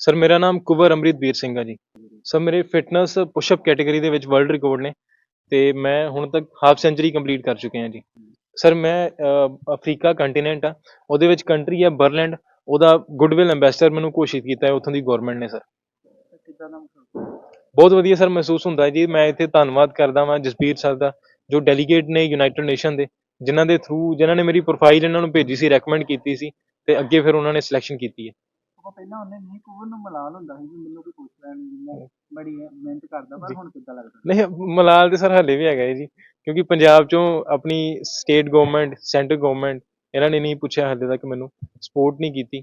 Sir ਮੇਰਾ ਨਾਮ ਕੁਵਰ ਅੰਮ੍ਰਿਤਵੀਰ ਸਿੰਘ ਹੈ ਜੀ। ਸਰ ਮੇਰੇ ਫਿਟਨੈਸ ਪੁਸ਼ਅਪ ਕੈਟਾਗਰੀ ਦੇ ਵਿੱਚ ਵਰਲਡ ਰਿਕਾਰਡ ਨੇ ਤੇ ਮੈਂ ਹੁਣ ਤੱਕ ਹਾਫ ਸੈਂਚਰੀ ਕੰਪਲੀਟ ਕਰ ਚੁੱਕਿਆ ਹਾਂ ਜੀ। ਸਰ ਮੈਂ ਅਫਰੀਕਾ ਕੰਟੀਨੈਂਟ ਆ। ਉਹਦੇ ਵਿੱਚ ਕੰਟਰੀ ਹੈ ਬਰਲੈਂਡ ਉਹਦਾ ਗੁੱਡਵਿਲ ਐਮਬੈਸਡਰ ਮੈਨੂੰ ਘੋਸ਼ਿਤ ਕੀਤਾ ਹੈ ਉੱਥੋਂ ਦੀ ਗਵਰਨਮੈਂਟ ਨੇ ਸਰ ਬਹੁਤ ਵਧੀਆ ਸਰ ਮਹਿਸੂਸ ਹੁੰਦਾ ਜੀ। ਮੈਂ ਇੱਥੇ ਧੰਨਵਾਦ ਕਰਦਾ ਵਾਂ ਜਸਬੀਰ ਸਰ ਦਾ ਜੋ ਡੈਲੀਗੇਟ ਨੇ ਯੂਨਾਈਟਿਡ ਨੇਸ਼ਨ ਦੇ ਜਿਨ੍ਹਾਂ ਦੇ ਥਰੂ ਜਿਨ੍ਹਾਂ ਨੇ ਮੇਰੀ ਪ੍ਰੋਫਾਈਲ ਇਹਨਾਂ ਨੂੰ ਭੇਜੀ ਸੀ ਰეკਮੈਂਡ ਕੀਤੀ ਸੀ ਤੇ ਅੱਗੇ ਫਿਰ ਉਹਨਾਂ ਨੇ ਸਿਲੈਕਸ਼ਨ ਕੀਤੀ ਹੈ। ਉਹ ਪਹਿਲਾਂ ਉਹਨੇ ਨਹੀਂ ਕੋਵਰ ਨੂੰ ਮਲਾਲ ਹੁੰਦਾ ਸੀ ਵੀ ਮੈਨੂੰ ਕੋਈ ਪੁੱਛ ਲੈਣ ਨਹੀਂ ਮੈਂ ਬੜੀ ਮਿਹਨਤ ਕਰਦਾ ਪਰ ਹੁਣ ਕਿੱਦਾਂ ਲੱਗਦਾ? ਨਹੀਂ ਮਲਾਲ ਤੇ ਸਰ ਹੱਲੇ ਵੀ ਹੈਗਾ ਜੀ ਕਿਉਂਕਿ ਪੰਜਾਬ ਚੋਂ ਆਪਣੀ ਸਟੇਟ ਗਵਰਨਮੈਂਟ ਸੈਂਟਰ ਗਵਰਨਮੈਂਟ ਇਹਨਾਂ ਨੇ ਨਹੀਂ ਪੁੱਛਿਆ ਹੱਲੇ ਤੱਕ ਮੈਨੂੰ ਸਪੋਰਟ ਨਹੀਂ ਕੀਤੀ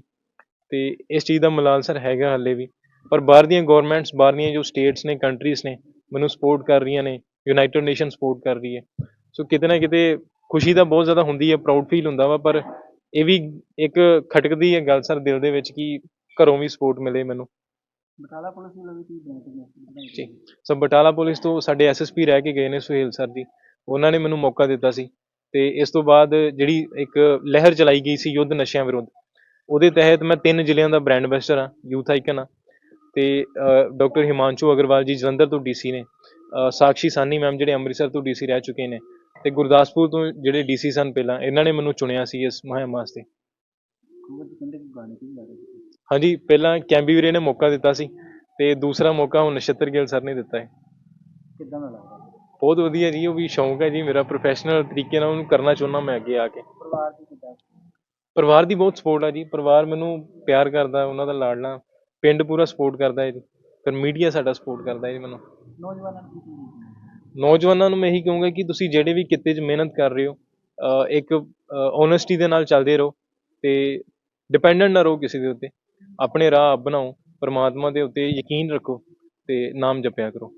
ਤੇ ਇਸ ਚੀਜ਼ ਦਾ ਮਲਾਲ ਸਰ ਹੈਗਾ ਹੱਲੇ ਵੀ ਪਰ ਬਾਹਰ ਦੀਆਂ ਗਵਰਨਮੈਂਟਸ ਬਾਹਰ ਦੀਆਂ ਜੋ ਸਟੇਟਸ ਨੇ ਕੰਟਰੀਜ਼ ਨੇ ਮੈਨੂੰ ਸਪੋਰਟ ਕਰ ਰਹੀਆਂ ਨੇ ਯੂਨਾਈਟਿਡ ਨੇਸ਼ਨ ਸਪੋਰਟ ਕਰ ਰਹੀ ਹੈ। ਸੋ ਕਿਤੇ ਨਾ ਕਿਤੇ ਖੁਸ਼ੀ ਤਾਂ ਬਹੁਤ ਜ਼ਿਆਦਾ ਹੁੰਦੀ ਹੈ ਪ੍ਰਾਊਡ ਫੀਲ ਹੁੰਦਾ ਵਾ ਪਰ ਇਹ ਵੀ ਇੱਕ ਖਟਕਦੀ ਹੈ ਗੱਲ ਸਰ ਦਿਲ ਦੇ ਵਿੱਚ ਕਿ ਘਰੋਂ ਵੀ ਸਪੋਰਟ ਮਿਲੇ ਮੈਨੂੰ। ਬਟਾਲਾ ਪੁਲਿਸ ਵੱਲੋਂ ਵੀ ਕੀ ਬੇਨਤੀ ਬਣਾਈ ਜੀ। ਸੋ ਬਟਾਲਾ ਪੁਲਿਸ ਤੋਂ ਸਾਡੇ ਐਸਐਸਪੀ ਰਹਿ ਕੇ ਗਏ ਨੇ ਸੁਹੇਲ ਸਰ ਜੀ। ਉਹਨਾਂ ਨੇ ਮੈਨੂੰ ਮੌਕਾ ਦਿੱਤਾ ਸੀ। ਤੇ ਇਸ ਤੋਂ ਬਾਅਦ ਜਿਹੜੀ ਇੱਕ ਲਹਿਰ ਚਲਾਈ ਗਈ ਸੀ ਯੁੱਧ ਨਸ਼ਿਆਂ ਵਿਰੁੱਧ ਉਹਦੇ ਤਹਿਤ ਮੈਂ ਤਿੰਨ ਜ਼ਿਲ੍ਹਿਆਂ ਦਾ ਬ੍ਰਾਂਡ ਐਂਬੈਸਡਰ ਹਾਂ ਯੂਥ ਆਈਕਨ ਹਾਂ। ਤੇ ਡਾਕਟਰ ਹਿਮਾਂਸ਼ੂ ਅਗਰਵਾਲ ਜੀ ਜਲੰਧਰ ਤੋਂ ਡੀਸੀ ਨੇ। ਸਾਕਸ਼ੀ ਸਾਨੀ ਮੈਮ ਜਿਹੜੇ ਅੰਮ੍ਰਿਤਸਰ ਤੋਂ ਡੀਸੀ ਰਹਿ ਚੁੱਕੇ ਨੇ। ਤੇ ਗੁਰਦਾਸਪੁਰ ਤੋਂ ਜਿਹੜੇ ਡੀਸੀ ਸਨ ਪਹਿਲਾਂ ਇਹਨਾਂ ਨੇ ਮੈਨੂੰ ਚੁਣਿਆ ਸੀ ਇਸ ਮੁਹਿੰਮ ਵਾਸਤੇ। ਕੋਵਰ ਦੇ ਕਹਿੰਦੇ ਕਿ ਗਾਣੇ ਤੇ ਹਾਂਜੀ ਪਹਿਲਾਂ ਕੈਂਬੀ ਵੀਰੇ ਨੇ ਮੌਕਾ ਦਿੱਤਾ ਸੀ ਤੇ ਦੂਸਰਾ ਮੌਕਾ ਹੁਣ ਨਛੱਤਰ ਗਿੱਲ ਸਰ ਨੇ ਦਿੱਤਾ ਹੈ। ਕਿੱਦਾਂ ਦਾ ਲੱਗਦਾ? ਬਹੁਤ ਵਧੀਆ ਜੀ ਉਹ ਵੀ ਸ਼ੌਂਕ ਹੈ ਜੀ ਮੇਰਾ ਪ੍ਰੋਫੈਸ਼ਨਲ ਤਰੀਕੇ ਨਾਲ ਉਹਨੂੰ ਕਰਨਾ ਚਾਹੁੰਦਾ ਮੈਂ ਅੱਗੇ ਆ ਕੇ। ਪਰਿਵਾਰ ਦੀ ਕਿੱਦਾਂ? ਪਰਿਵਾਰ ਦੀ ਬਹੁਤ ਸਪੋਰਟ ਹੈ ਜੀ ਪਰਿਵਾਰ ਮੈਨੂੰ ਪਿਆਰ ਕਰਦਾ ਉਹਨਾਂ ਦਾ ਲਾਡਲਾ ਪਿੰਡ ਪੂਰਾ ਸਪੋਰਟ ਕਰਦਾ ਹੈ ਜੀ ਫਿਰ ਮੀਡੀਆ ਸਾਡਾ ਸਪੋਰਟ ਕਰਦਾ ਹੈ ਜੀ ਮੈਨੂੰ। ਨੌਜਵਾਨਾਂ ਨੂੰ ਨੌਜਵਾਨਾਂ ਨੂੰ ਮੈਂ ਇਹੀ ਕਹੂੰਗਾ ਕਿ ਤੁਸੀਂ ਜਿਹੜੇ ਵੀ ਕਿੱਤੇ 'ਚ ਮਿਹਨਤ ਕਰ ਰਹੇ ਹੋ ਇੱਕ ਓਨੈਸਟੀ ਦੇ ਨਾਲ ਚੱਲਦੇ ਰਹੋ ਤੇ ਡਿਪੈਂਡੈਂਟ ਨਾ ਰਹੋ ਕਿਸੇ ਦੇ ਉੱਤੇ। ਆਪਣੇ ਰਾਹ ਆਪ ਬਣਾਓ ਪਰਮਾਤਮਾ ਦੇ ਉੱਤੇ ਯਕੀਨ ਰੱਖੋ ਤੇ ਨਾਮ ਜਪਿਆ ਕਰੋ।